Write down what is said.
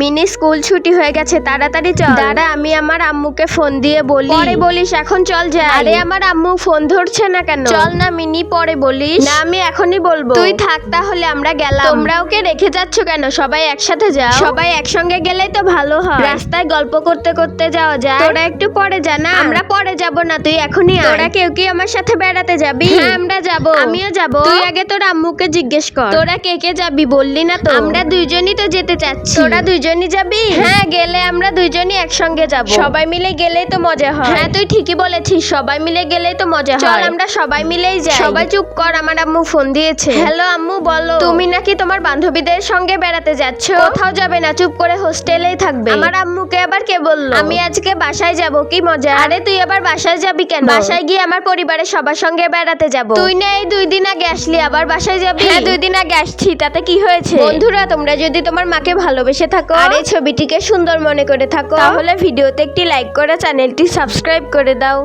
Mini school ছুটি হয়ে গেছে তাড়াতাড়ি চল। দাঁড়া আমি আমার আম্মুকে ফোন দিয়ে বলি। পরে বলিস এখন চল যা আরে আমার আম্মু ফোন ধরছে না কেন? চল না মিনি পরে বলিস। না আমি এখনই বলব। তুই থাক তাহলে আমরা গেলাম। তোমরা ওকে রেখে যাচ্ছ কেন? সবাই একসাথে যাও। সবাই একসঙ্গে গেলেই তো ভালো হয়। রাস্তায় গল্প করতে করতে যাওয়া যায়। তোরা একটু পরে জানা আমরা পরে যাব না তুই এখনই। তোরা কেউ কি আমার সাথে বেড়াতে যাবি? হ্যাঁ আমরা যাব। আমিও যাব। তুই আগে তোর আম্মুকে জিজ্ঞেস কর। তোরা কে কে যাবি বললি না তো? আমরা দুইজনই তো যেতে চাচ্ছি। তোরা দুইজনই যাবি? হ্যাঁ গেলে আমরা দুইজনই একসঙ্গে যাব। সবাই মিলে গেলেই তো মজা হয়। হ্যাঁ তুই ঠিকই বলেছিস সবাই মিলে গেলেই তো মজা হয়। চল আমরা সবাই মিলেই যাই। সবাই চুপ কর আমার আম্মু ফোন দিয়েছে। হ্যালো আম্মু বলো। তুমি নাকি তোমার বান্ধবীদের সঙ্গে বেড়াতে যাচ্ছ? কোথাও যাবে না চুপ করে হোস্টেলেই থাকবে। আমার আম্মুকে আবার কে বলল? আমি আজকে বাসায় যাব কি মজা? আরে তুই আবার বাসায় যাবি কেন? বাসায় গিয়ে আমার পরিবারের সবার সঙ্গে বেড়াতে যাব। তুই না এই দুই দিন আগে আসলি আবার বাসায় যাবি? হ্যাঁ দুই দিন আগে আসছি তাতে কি হয়েছে? বন্ধুরা তোমরা যদি তোমার মাকে ভালোবেসে থাকো আর এই ছবিটিকে সুন্দর মনে করে থাকো। তাহলে ভিডিওতে একটি লাইক করে চ্যানেলটি সাবস্ক্রাইব করে দাও।